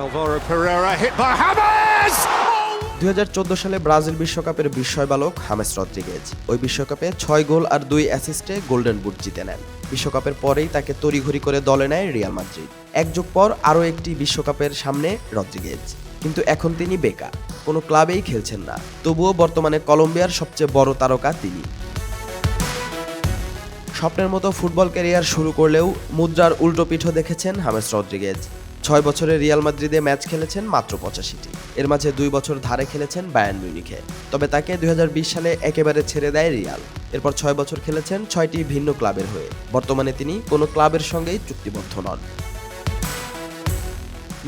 Alvaro Pereira সালে Brazil বিশ্বকাপের বিস্ময় বালক হামেস রদ্রিগেজ। ওই বিশ্বকাপে ছয় গোল আর দুই অ্যাসিস্টে গোল্ডেন বুট জিতে নেন। বিশ্বকাপের পরেই তাকে তড়িঘড়ি করে দলে নেয় রিয়াল মাদ্রিদ। একযুগ পর আরও একটি বিশ্বকাপের সামনে রদ্রিগেজ। কিন্তু এখন তিনি বেকার। কোনো ক্লাবেই খেলছেন না। তবুও বর্তমানে কলম্বিয়ার সবচেয়ে বড় তারকা তিনি। স্বপ্নের মতো ফুটবল ক্যারিয়ার শুরু করলেও মুদ্রার উল্টো পিঠও দেখেছেন হামেস রদ্রিগেজ। ছয় বছরে রিয়াল মাদ্রিদে ম্যাচ খেলেছেন মাত্র পঁচাশিটি। এর মাঝে দুই বছর ধারে খেলেছেন বায়ান মিউনিখে। তবে তাকে দুই হাজার বিশ সালে একেবারে ছেড়ে দেয় রিয়াল। এরপর ছয় বছর খেলেছেন ছয়টি ভিন্ন ক্লাবের হয়ে। বর্তমানে তিনি কোনো ক্লাবের সঙ্গেই চুক্তিবদ্ধ নন।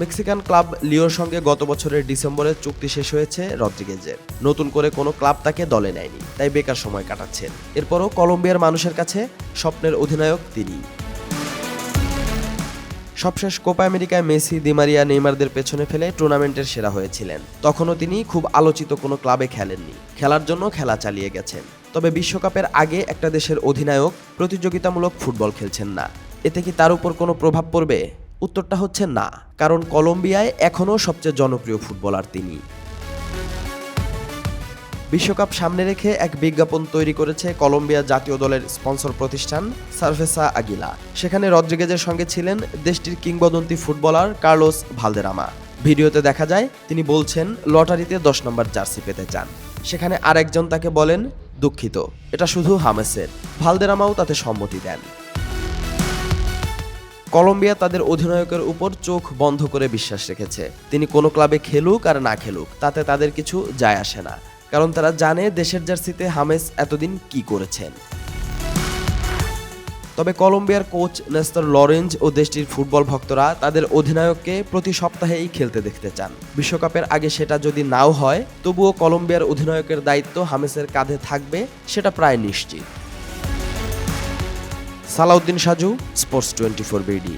মেক্সিকান ক্লাব লিওর সঙ্গে গত বছরের ডিসেম্বরে চুক্তি শেষ হয়েছে রদ্রিগেজের। নতুন করে কোনো ক্লাব তাকে দলে নেয়নি, তাই বেকার সময় কাটাচ্ছেন। এরপরও কলম্বিয়ার মানুষের কাছে স্বপ্নের অধিনায়ক তিনি। সবশেষ কোপা আমেরিকায় মেসি দিমারিয়া নেইমারদের পেছনে ফেলে টুর্নামেন্টের সেরা হয়েছিলেন। তখনও তিনি খুব আলোচিত কোনো ক্লাবে খেলেননি। খেলার জন্য খেলা চালিয়ে গেছেন। তবে বিশ্বকাপের আগে একটা দেশের অধিনায়ক প্রতিযোগিতামূলক ফুটবল খেলছেন না। এতে কি তার উপর কোনো প্রভাব পড়বে? উত্তরটা হচ্ছে না, কারণ কলম্বিয়ায় এখনও সবচেয়ে জনপ্রিয় ফুটবলার তিনি। বিশ্বকাপ সামনে রেখে এক বিজ্ঞাপন তৈরি করেছে কলম্বিয়া জাতীয় দলের স্পন্সর প্রতিষ্ঠান সার্ভেসা আগিলা। সেখানে রদ্রিগেজের সঙ্গে ছিলেন দেশটির কিংবদন্তি ফুটবলার কার্লোস ভালদেরামা। ভিডিওতে দেখা যায়, তিনি বলছেন, লটারিতে দশ নম্বর জার্সি পেতে চান। সেখানে আরেকজন তাকে বলেন, দুঃখিত, এটা শুধু হামেসের। ভালদেরামাও তাতে সম্মতি দেন। কলম্বিয়া তাদের অধিনায়কের উপর চোখ বন্ধ করে বিশ্বাস রেখেছে। তিনি কোনো ক্লাবে খেলুক আর না খেলুক, তাতে তাদের কিছু যায় আসে না। কারণ তারা জানে দেশের জার্সিতে হামেস এতদিন কি করেছেন। তবে কলম্বিয়ার কোচ নেস্তর লরেঞ্জ ও দেশটির ফুটবল ভক্তরা তাদের অধিনায়ককে প্রতি সপ্তাহেই খেলতে দেখতে চান। বিশ্বকাপের আগে সেটা যদি নাও হয়, তবুও কলম্বিয়ার অধিনায়কের দায়িত্ব হামেসের কাঁধে থাকবে, সেটা প্রায় নিশ্চিত। Salauddin Saju, sports twenty four BD.